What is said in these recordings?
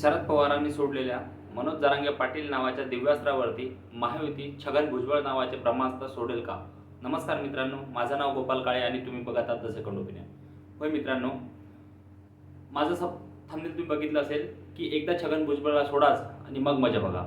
शरद पवारांनी सोडलेल्या मनोज जरांगे पाटील नावाच्या दिव्यास्त्रावरती महायुती छगन भुजबळ नावाचे ब्रह्मास्त्र सोडेल का? नमस्कार मित्रांनो माझं नाव गोपाल काळे आणि तुम्ही बघत आहात द सेकंड ओपिनियन होय मित्रांनो माझं सब थांबेल तुम्ही बघितलं असेल की एकदा छगन भुजबळला सोडाच आणि मग मजा बघा.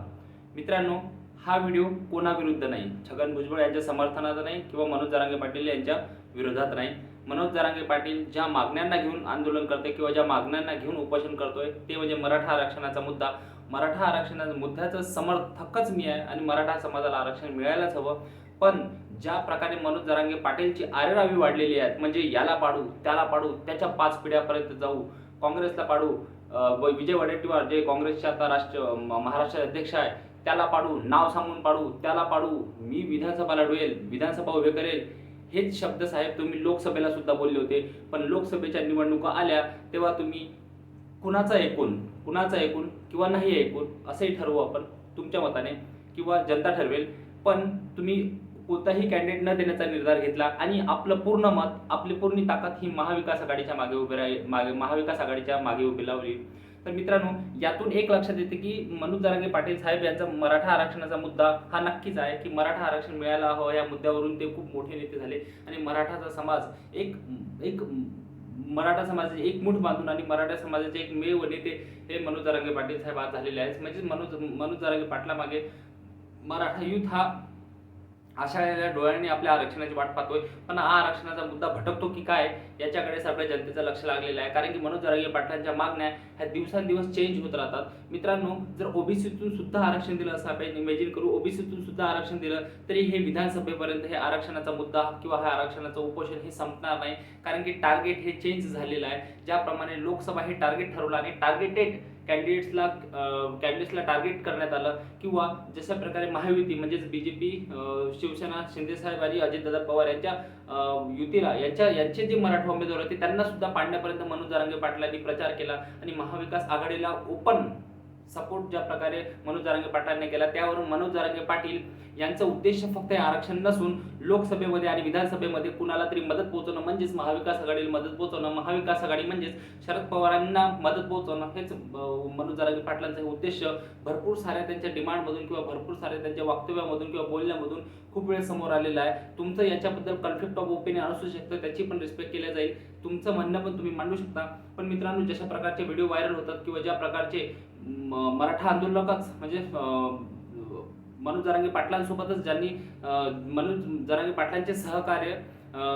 मित्रांनो हा व्हिडिओ कोणाविरुद्ध नाही. छगन भुजबळ यांच्या समर्थनाचा नाही किंवा मनोज जरांगे पाटील यांच्या विरोधात नाही. मनोज जरांगे पाटील ज्या मागण्यांना घेऊन आंदोलन करते किंवा ज्या मागण्यांना घेऊन उपोषण करतोय ते म्हणजे मराठा आरक्षणाचा मुद्दा. मराठा आरक्षणाच्या मुद्द्याचं समर्थकच मी आहे आणि मराठा समाजाला आरक्षण मिळायलाच हवं. पण ज्या प्रकारे मनोज जरांगे पाटीलची आरेरावी वाढलेली आहेत म्हणजे याला पाडू त्याला पाडू त्याच्या पाच पिढ्यापर्यंत जाऊ काँग्रेसला पाडू व विजय वडेट्टीवार जे काँग्रेसचे आता राष्ट्र महाराष्ट्र अध्यक्ष आहे त्याला पाडू नाव सांगून पाडू त्याला पाडू मी विधानसभा लढवेल विधानसभा उभे करेल. हेच शब्द साहेब तुम्ही लोकसभेला सुद्धा बोलले होते. पण लोकसभेच्या निवडणुका आल्या तेव्हा तुम्ही कुणाचा ऐकून कुणाचा ऐकून किंवा नाही ऐकून असंही ठरवू आपण तुमच्या मताने किंवा जनता ठरवेल. पण तुम्ही कोणताही कॅन्डिडेट न देण्याचा निर्धार घेतला आणि आपलं पूर्ण मत आपली पूर्ण ताकद ही महाविकास आघाडीच्या मागे उभी राहील मागे महाविकास आघाडीच्या मागे उभी लावली. तर मित्रांनो यातून एक लक्षात येते की मनोज जरांगे पाटील साहेब यांचा मराठा आरक्षणाचा मुद्दा हा नक्कीच आहे की मराठा आरक्षण मिळायला हवं या मुद्द्यावरून ते खूप मोठे नेते झाले. आणि मराठाचा समाज एक एक मराठा समाजाचे एक मुठ बांधून आणि मराठा समाजाचे एक मेव नेते हे मनोज जरांगे पाटील साहेब आज झालेले आहेत. म्हणजे मनोज मनोज जरांगे पाटलामागे मराठा युथ हा आशाळलेल्या डोळ्यांनी आपल्या आरक्षणाची वाट पाहतोय. पण हा आरक्षणाचा मुद्दा भटकतो की काय याच्याकडे सगळ्या जनतेचं लक्ष लागलेलं आहे. कारण की मनोज जरांगे पाटलांच्या मागण्या ह्या दिवसांदिवस चेंज होत राहतात. मित्रांनो जर ओबीसीतून सुद्धा आरक्षण दिलं असं आपण इमेजिन करू ओबीसीतून सुद्धा आरक्षण दिलं तरी हे विधानसभेपर्यंत हे आरक्षणाचा मुद्दा किंवा हा आरक्षणाचं उपोषण हे संपणार नाही. कारण की टार्गेट हे चेंज झालेलं आहे. ज्याप्रमाणे लोकसभा हे टार्गेट ठरवलं आणि टार्गेटेड कॅन्डिडेट्सला कॅन्डिडेट्सला टार्गेट करण्यात आलं किंवा जशा प्रकारे महायुती म्हणजेच बी जे पी शिवसेना शिंदेसाहेब आणि अजितदादा पवार यांच्या युतीला यांच्या यांचे जे मराठा उमेदवार होते त्यांना सुद्धा पाडण्यापर्यंत मनोज जरांगे पाटलांनी प्रचार केला आणि महाविकास आघाडीला ओपन सपोर्ट ज्या प्रकारे मनोज जरांगे पाटलांनी केला त्यावरून मनोज जारांगे पाटील यांचा उद्देश फक्त हे आरक्षण नसून लोकसभेमध्ये आणि विधानसभेमध्ये कुणाला तरी मदत पोहोचवणं म्हणजेच महाविकास आघाडीला मदत पोहोचवणं महाविकास आघाडी म्हणजेच शरद पवारांना मदत पोहोचवणं हेच मनोज जरांगे पाटलांचा हे उद्देश. भरपूर साऱ्या त्यांच्या डिमांडमधून किंवा भरपूर साऱ्या त्यांच्या वक्तव्यामधून किंवा बोलण्यामधून खूप वेळ समोर आलेला आहे. तुमचं याच्याबद्दल कन्फ्लिक्ट ऑफ ओपिनियन असू शकतं त्याची पण रिस्पेक्ट केल्या जाईल. तुमचं म्हणणं पण तुम्ही मांडू शकता. पण मित्रांनो जशा प्रकारचे व्हिडिओ व्हायरल होतात किंवा ज्या प्रकारचे म- मराठा आंदोलकच म्हणजे मनोज जरांगे पाटलांसोबतच ज्यांनी मनोज जरांगे पाटलांचे सहकार्य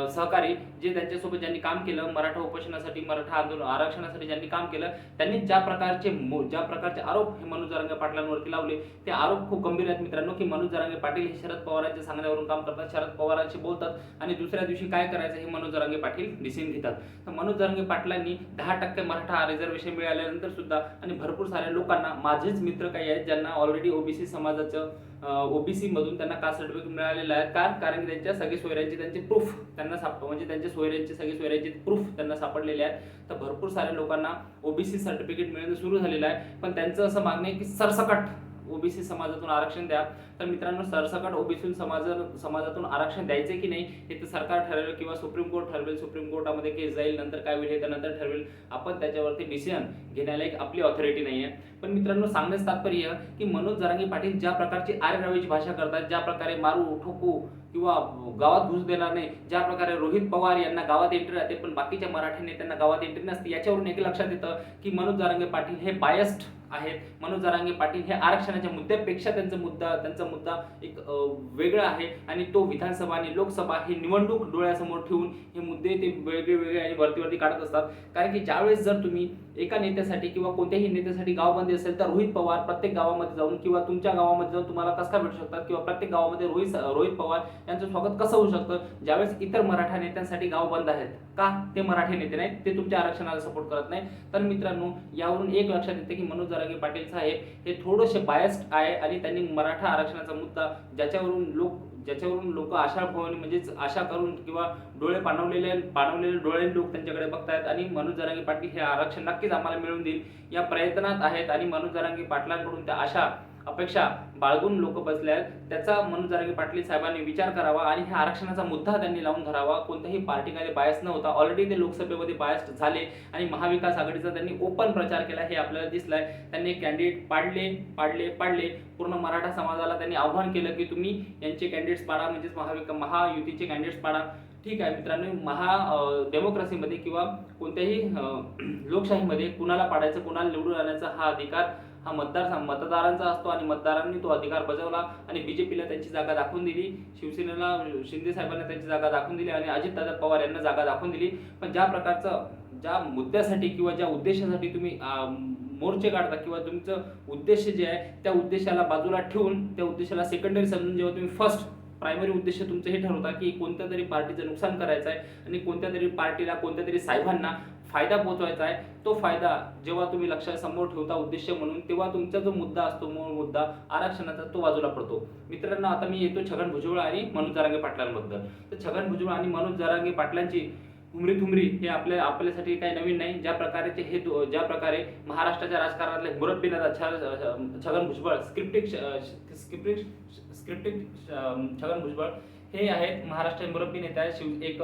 सहकारी जे त्यांच्यासोबत ज्यांनी काम केलं मराठा उपोषणासाठी मराठा आंदोलन आरक्षणासाठी ज्यांनी काम केलं त्यांनी ज्या प्रकारचे मो- ज्या प्रकारचे आरोप हे मनोज जरांगे पाटलांवरती लावले ते आरोप खूप गंभीर आहेत मित्रांनो की मनोज जरांगे पाटील हे शरद पवारांच्या सांगण्यावरून काम करतात शरद पवारांशी बोलतात आणि दुसऱ्या दिवशी काय करायचं हे मनोज जरांगे पाटील डिसिजन घेतात. तर मनोज जरांगे पाटलांनी दहा टक्के मराठा रिझर्वेशन मिळाल्यानंतर सुद्धा आणि भरपूर साऱ्या लोकांना माझेच मित्र काही आहेत ज्यांना ऑलरेडी ओबीसी समाजाचं ओबीसी मधून त्यांना कास्ट सर्टिफिकेट मिळालेलं आहे. कारण कारण की त्यांच्या सगळे सोयऱ्यांचे त्यांचे प्रूफ त्यांना साप म्हणजे त्यांच्या सोयऱ्यांचे सगळे सोयऱ्यांचे प्रूफ त्यांना सापडलेले आहेत तर भरपूर साऱ्या लोकांना ओबीसी सर्टिफिकेट मिळणं सुरू झालेलं आहे. पण त्यांचं असं मागणं आहे की सरसकट ओबीसी समाजातून आरक्षण द्या. तर मित्रांनो सरसकट ओबीसी समाज समाजातून आरक्षण द्यायचे की नाही हे तर सरकार ठरवेल किंवा सुप्रीम कोर्ट ठरवेल. सुप्रीम कोर्टामध्ये केस जाईल नंतर काय होईल हे त्यानंतर ठरवेल. आपण त्याच्यावरती डिसिजन घेण्याला एक आपली ऑथॉरिटी नाही आहे पण मित्रांनो सांगण्याचं तात्पर्य की मनोज जरांगे पाटील ज्या प्रकारची आर्यरावीची भाषा करतात ज्या प्रकारे मारू ठोकू किंवा गावात घुस देणार नाही ज्या प्रकारे रोहित पवार यांना गावात एंट्री राहते पण बाकीच्या मराठी नेत्यांना गावात एंट्री नसते याच्यावरून एक लक्षात येतं की मनोज जारंगे पाटील हे बायस्ड आहेत. मनोज जरांगे पाटील हे आरक्षणाच्या मुद्द्यापेक्षा त्यांचा मुद्दा त्यांचा मुद्दा एक वेगळा आहे. आणि तो विधानसभा आणि लोकसभा हे निवडणूक डोळ्यासमोर ठेवून हे मुद्दे ते वेगळे वेगळे आणि वरती वरती काढत असतात. कारण की ज्यावेळेस जर तुम्ही एका नेत्यासाठी किंवा कोणत्याही नेत्यासाठी गावबंदी असेल तर रोहित पवार प्रत्येक गावामध्ये जाऊन किंवा तुमच्या गावामध्ये जाऊन तुम्हाला कसं भेटू शकतात? किंवा प्रत्येक गावामध्ये रोहित रोहित पवार यांचं स्वागत कसं होऊ शकतं? ज्यावेळेस इतर मराठा नेत्यांसाठी गाव बंद आहेत. का? ते मराठी नेते नाहीत. ते तुमच्या आरक्षणाला सपोर्ट करत नाही तर मित्रांनो यावरून एक लक्षात येते की मनोज जरांगे पाटील साहेब हे थोडेसे बायस्ड आहे आणि त्यांनी मराठा आरक्षणाचा मुद्दा ज्याच्यावरून लोक ज्याच्यावरून लोक आशा भवानी म्हणजेच आशा करून किंवा डोळे पाणवलेले पाणवलेले डोळे लोक त्यांच्याकडे बघतायत आणि मनोज जरांगे पाटील हे आरक्षण नक्कीच आम्हाला मिळवून देईल या प्रयत्नात आहेत आणि मनोज जरांगे पाटलांकडून त्या आशा अपेक्षा बाळगून लोक बसले आहेत. त्याचा मनोज की पाटील साहेबांनी विचार करावा आणि ह्या आरक्षणाचा मुद्दा त्यांनी लावून धरावा. कोणत्याही पार्टीमध्ये बायस न होता ऑलरेडी ते लोकसभेमध्ये बायस्ड झाले आणि महाविकास आघाडीचा त्यांनी ओपन प्रचार केला हे आपल्याला दिसलंय. त्यांनी कॅन्डिडेट पाडले पाडले पाडले. पूर्ण मराठा समाजाला त्यांनी आव्हान केलं की तुम्ही यांचे कॅन्डिडेट्स पाडा म्हणजेच महाविका महायुतीचे कॅन्डिडेट्स पाडा. ठीक आहे मित्रांनो महा डेमोक्रेसीमध्ये किंवा कोणत्याही लोकशाहीमध्ये कुणाला पाडायचं कुणाला निवडून आणायचा हा अधिकार हा मतदार मतदारांचा असतो आणि मतदारांनी तो अधिकार बजावला आणि बीजेपीला त्यांची जागा दाखवून दिली. शिवसेनेला शिंदे साहेबांना त्यांची जागा दाखवून दिली आणि अजितदादा पवार यांना जागा दाखवून दिली. पण ज्या प्रकारचं ज्या मुद्द्यासाठी किंवा ज्या उद्देशासाठी तुम्ही मोर्चे काढता किंवा तुमचं उद्देश जे आहे त्या उद्देशाला बाजूला ठेवून त्या उद्देशाला सेकंडरी समजून जेव्हा तुम्ही फर्स्ट प्रायमरी उद्देश तुमचं हे ठरवता की कोणत्या तरी पार्टीचं नुकसान करायचं आहे आणि कोणत्या तरी पार्टीला कोणत्या तरी साहेबांना फायदा पोहोचवायचा आहे. तो फायदा जेव्हा तुम्ही लक्षासमोर ठेवता उद्देश म्हणून तेव्हा तुमचा जो मुद्दा असतो मूळ मुद्दा आरक्षणाचा तो बाजूला पडतो. मित्रांनो आता मी येतो छगन भुजबळ आणि मनोज जरांगे पाटलांबद्दल. तर छगन भुजबळ आणि मनोज जरांगे पाटलांची हुमरी थुमरी हे आपल्या आपल्यासाठी काही नवीन नाही. ज्या प्रकारचे हे ज्या प्रकारे महाराष्ट्राच्या राजकारणातले मुरब्बी नेता छगन भुजबळ स्क्रिप्टिक स्क्रिप्टिक स्क्रिप्टिक छगन भुजबळ हे आहेत महाराष्ट्र मुरब्बी नेते आहेत. शिव एक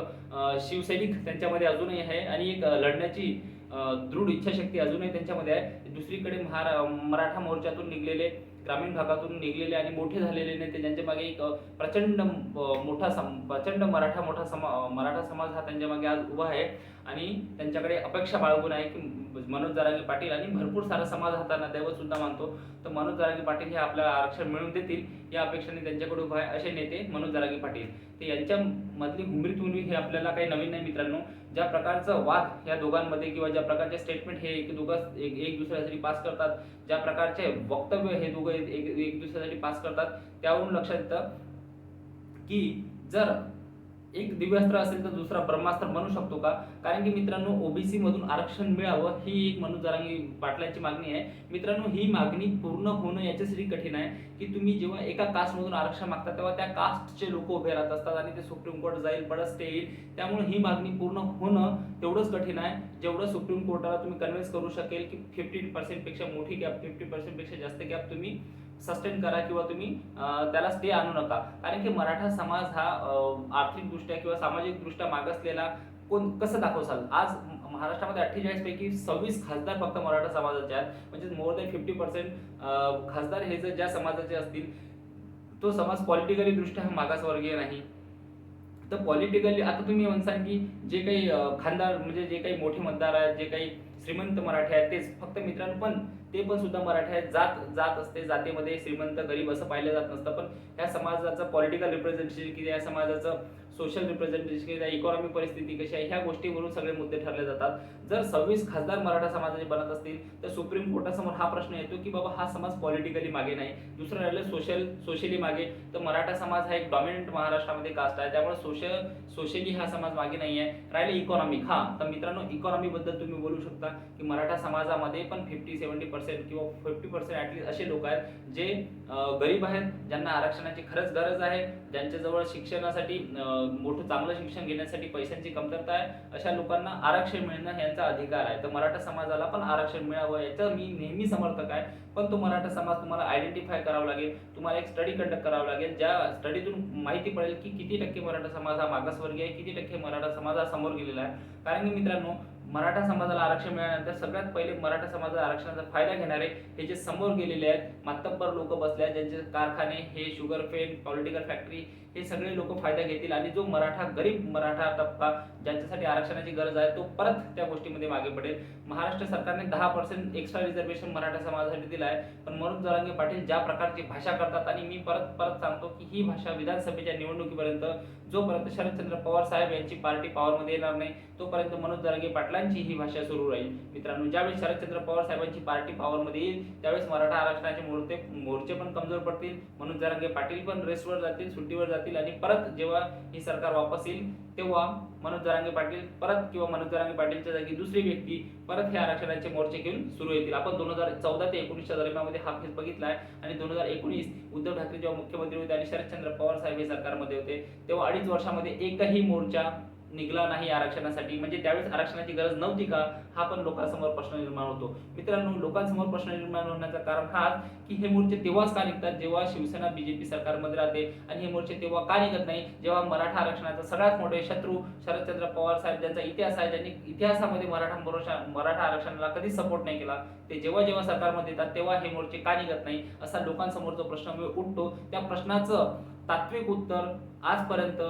शिवसैनिक त्यांच्यामध्ये अजूनही आहे आणि एक लढण्याची दृढ इच्छाशक्ती अजूनही त्यांच्यामध्ये आहे. दुसरीकडे महारा मराठा मोर्चातून निघलेले ग्रामीण भागातून निघलेले आणि मोठे झालेले नेते ज्यांच्या मागे एक प्रचंड मोठा सम प्रचंड मराठा मोठा समा मराठा समाज हा त्यांच्या मागे आज उभा आहे. आणि त्यांच्याकडे अपेक्षा बाळगून आहे की मनोज जरांगे पाटील आणि भरपूर सारा समाज हाताना दैवत सुद्धा मानतो. तर मनोज जरांगे पाटील हे आपल्याला आरक्षण मिळवून देतील या अपेक्षाने त्यांच्याकडे उभा आहे असे नेते मनोज जरांगे पाटील. तर यांच्या मधली घुमरी तुमरी हे आपल्याला काही नवीन नाही मित्रांनो. ज्या प्रकारचं वाद या दोघांमध्ये किंवा ज्या प्रकारचे स्टेटमेंट हे एक दोघं एक एक दुसऱ्यासाठी पास करतात ज्या प्रकारचे वक्तव्य हे दोघं एक एक दुसऱ्यासाठी पास करतात त्यावरून लक्षात येतं की जर एक दिव्यास्त्र असेल तर दुसरा ब्रह्मास्त्र बनू शकतो का? कारण की मित्रांनो ओबीसी मधून आरक्षण मिळावं ही एक मनोज जरांगी पाटलांची मागणी आहे. मित्रांनो ही मागणी पूर्ण होणं याच्यासाठी कठीण आहे की तुम्ही जेव्हा एका कास्टमधून आरक्षण मागता तेव्हा त्या कास्टचे लोक उभे राहत असतात आणि ते सुप्रीम कोर्ट जाईल परत येईल. त्यामुळे ही मागणी पूर्ण होणं तेवढंच कठीण आहे. जेवढं सुप्रीम कोर्टाला तुम्ही कन्व्हिन्स करू शकेल की फिफ्टी पर्सेंटपेक्षा मोठी गॅप फिफ्टी पर्सेंटपेक्षा जास्त गॅप तुम्ही सस्टेन करा किंवा तुम्ही त्याला स्टे आणू नका. कारण की मराठा समाज हा आर्थिकदृष्ट्या किंवा सामाजिकदृष्ट्या मागासलेला कोण कसं दाखवसाल? आज महाराष्ट्रामध्ये अठ्ठेचाळीस पैकी सव्वीस खासदार फक्त मराठा समाजाचे आहेत. म्हणजे मोर दॅन फिफ्टी पर्सेंट खासदार हे जर ज्या समाजाचे असतील तो समाज पॉलिटिकली दृष्ट्या हा मागासवर्गीय नाही. तर पॉलिटिकली आता तुम्ही म्हणसान की जे काही खानदार म्हणजे जे काही मोठे मतदार आहेत जे काही श्रीमंत मराठी आहेत तेच फक्त मित्रांनो पण ते पण सुद्धा मराठी आहेत जात जात असते जातीमध्ये श्रीमंत गरीब असं पाहिलं जात नसतं. पण ह्या समाजाचं पॉलिटिकल रिप्रेझेंटेशन किंवा या समाजाचं सोशल रिप्रेझेंटेशन इकॉनॉमी परिस्थिती कशी आहे ह्या गोष्टीवरून सगळे मुद्दे ठरले जातात. जर सव्वीस खासदार मराठा समाजाचे बनत असतील तर सुप्रीम कोर्टासमोर हा प्रश्न येतो की बाबा हा समाज पॉलिटिकली मागे नाही. दुसरं राहिलं सोशल सोशली मागे. तर मराठा समाज हा एक डॉमिनंट महाराष्ट्रामध्ये कास्ट आहे. त्यामुळे सोशल सोशली हा समाज मागे नाही आहे. राहिलं इकॉनॉमिक हा तर मित्रांनो इकॉनॉमीबद्दल तुम्ही बोलू शकता की मराठा समाजामध्ये पण फिफ्टी सेव्हन्टी पर्सेंट किंवा फिफ्टी पर्सेंट ॲटलीस्ट असे लोक आहेत जे गरीब आहेत ज्यांना आरक्षणाची खरंच गरज आहे ज्यांच्याजवळ शिक्षणासाठी मोठं चांगलं शिक्षण घेण्यासाठी पैशांची कमतरता आहे. अशा लोकांना आरक्षण मिळणं यांचा अधिकार आहे. तर मराठा समाजाला पण आरक्षण मिळावं याचं मी नेहमी समर्थक आहे. पण तो मराठा समाज तुम्हाला आयडेंटिफाय करावा लागेल. तुम्हाला एक स्टडी कंडक्ट करावा लागेल. ज्या स्टडीतून माहिती पडेल की किती टक्के मराठा समाज हा मागासवर्गीय आहे किती टक्के मराठा समाज हा समोर गेलेला आहे. कारण की मित्रांनो मराठा समाजाला आरक्षण मिळाल्यानंतर सगळ्यात पहिले मराठा समाजाला आरक्षणाचा फायदा घेणारे हे जे समोर गेलेले आहेत मातब्बर लोक बसले आहेत ज्यांचे कारखाने हे शुगर फेन पॉलिटिकल फॅक्टरी हे सगळे लोक फायदा घेतील आणि जो मराठा गरीब मराठा टप्पा ज्यांच्यासाठी आरक्षणाची गरज आहे तो परत त्या गोष्टीमध्ये मागे पडेल. महाराष्ट्र सरकारने दहा पर्सेंट एक्स्ट्रा रिझर्वेशन मराठा समाजासाठी दिलं आहे. पण मनोज जरांगे पाटील ज्या प्रकारची भाषा करतात आणि मी परत परत सांगतो की ही भाषा विधानसभेच्या निवडणुकीपर्यंत जोपर्यंत शरदचंद्र पवार साहेब यांची पार्टी पॉवरमध्ये येणार नाही तोपर्यंत मनोज जरांगे पाटलांची ही भाषा सुरू राहील. मित्रांनो ज्यावेळी शरदचंद्र पवार साहेबांची पार्टी पॉवरमध्ये येईल त्यावेळेस मराठा आरक्षणाचे मोर्चे मोर्चे पण कमजोर पडतील. मनोज जरांगे पाटील पण रेस्टवर जातील सुट्टीवर जातील. आणि परत जेव्हा ही सरकार वापस येईल तेव्हा मनोज जरांगे पाटील परत किंवा मनोज जरांगे पाटीलच्या जागी दुसरी व्यक्ती परत हे आरक्षणाचे मोर्चे घेऊन सुरू येतील आपण दोन हजार चौदा ते एकोणीसच्या दरम्यानमध्ये हा फेस बघितला आहे आणि दोन हजार एकोणीस उद्धव ठाकरे जेव्हा मुख्यमंत्री होते आणि शरदचंद्र पवार साहेब हे सरकारमध्ये होते तेव्हा अडीच वर्षामध्ये एकही मोर्चा निघला नाही आरक्षणासाठी म्हणजे त्यावेळेस आरक्षणाची गरज नव्हती का? हा पण लोकांसमोर प्रश्न निर्माण होतो. मित्रांनो लोकांसमोर प्रश्न निर्माण होण्याचं कारण हाच की हे मोर्चे तेव्हाच का निघतात? जेव्हा शिवसेना बीजेपी सरकारमध्ये राहते आणि हे मोर्चे तेव्हा का निघत नाही? जेव्हा मराठा आरक्षणाचा सगळ्यात मोठे शत्रू शरदचंद्र पवार साहेब ज्यांचा इतिहास आहे ज्यांनी इतिहासामध्ये मराठा मोर्चा मराठा आरक्षणाला कधीच सपोर्ट नाही केला ते जेव्हा जेव्हा सरकारमध्ये येतात तेव्हा हे मोर्चे का निघत नाही? असा लोकांसमोर जो प्रश्न उठतो. त्या प्रश्नाचं तात्विक उत्तर आजपर्यंत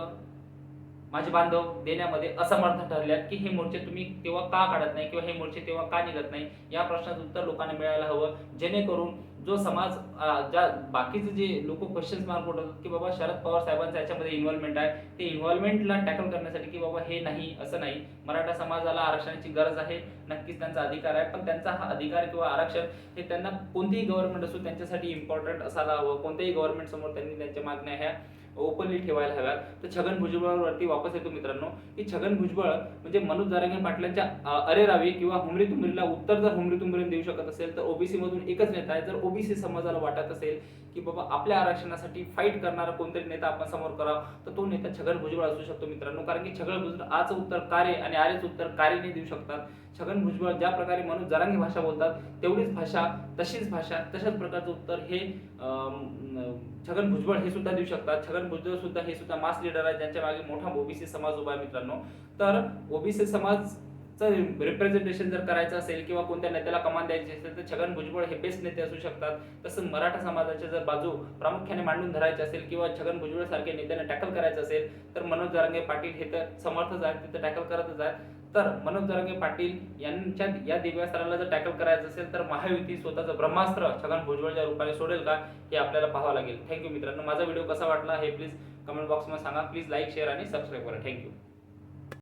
माझे बांधव देण्यामध्ये असमर्थ ठरल्यात की हे मोर्चे तुम्ही तेव्हा का काढत नाही किंवा हे मोर्चे तेव्हा का निघत नाही? या प्रश्नाचं उत्तर लोकांना मिळायला हवं. जेणेकरून जो समाज ज्या बाकीचे जे लोक क्वेश्चन्स मार्क उठवतात की बाबा शरद पवार साहेबांचं याच्यामध्ये इन्व्हॉल्वमेंट आहे ते इन्व्हॉल्वमेंटला टॅकल करण्यासाठी की बाबा हे नाही असं नाही. मराठा समाजाला आरक्षणाची गरज आहे नक्कीच त्यांचा अधिकार आहे पण त्यांचा हा अधिकार किंवा आरक्षण हे त्यांना कोणतीही गव्हर्नमेंट असो त्यांच्यासाठी इम्पॉर्टंट असायला हवं. कोणत्याही गव्हर्नमेंट समोर त्यांनी त्यांच्या मागण्या ह्या ओपनली ठेवायला हव्यात. तर छगन भुजबळावरती वापस येतो मित्रांनो. की छगन भुजबळ म्हणजे मनोज जारंगे पाटलांच्या अरेरावी अरे रावी किंवा हुमरी तुमरीला उत्तर जर हुमरी तुमरीने देऊ शकत असेल तर ओबीसी मधून एकच नेता आहे. जर ओबीसी समाजाला वाटत असेल की बाबा आपल्या आरक्षणासाठी फाईट करणारा कोणतरी नेता आपण समोर करावा. तर तो नेता छगन भुजबळ असू शकतो मित्रांनो. कारण की छगन भुजबळ आचं उत्तर कार्य आणि आर्यचं उत्तर कार्यने देऊ शकतात. छगन भुजबळ ज्या प्रकारे मनोज जरांगी भाषा बोलतात तेवढीच भाषा तशीच भाषा तशाच प्रकारचं उत्तर हे छगन भुजबळ हे सुद्धा देऊ शकतात. छगन भुजबळ सुद्धा हे सुद्धा मास लीडर आहे ज्यांच्या मागे मोठा ओबीसी समाज उभा आहे मित्रांनो. तर ओबीसी समाज रिप्रेझेंटेशन जर करायचं असेल किंवा कोणत्या नेत्याला कमान द्यायची असेल तर छगन भुजबळ हे बेस्ट नेते असू शकतात. तसं मराठा समाजाच्या जर बाजू प्रामुख्याने मांडून धरायची असेल किंवा छगन भुजबळ सारख्या नेत्यांना टॅकल करायचं असेल तर मनोज जरांगे पाटील हे तर समर्थच आहेत तिथं टॅकल करतच आहेत. तर मनोज जरांगे पाटील यांच्या या दिव्यास्त्राला जर टॅकल करायचं असेल तर महायुती स्वतःचं ब्रह्मास्त्र छगन भुजबळच्या रूपाने सोडेल का हे आपल्याला पाहावं लागेल. थँक्यू मित्रांनो. माझा व्हिडिओ कसा वाटला हे प्लीज कमेंट बॉक्समध्ये सांगा. प्लीज लाईक शेअर आणि सबस्क्राईब करा. Thank you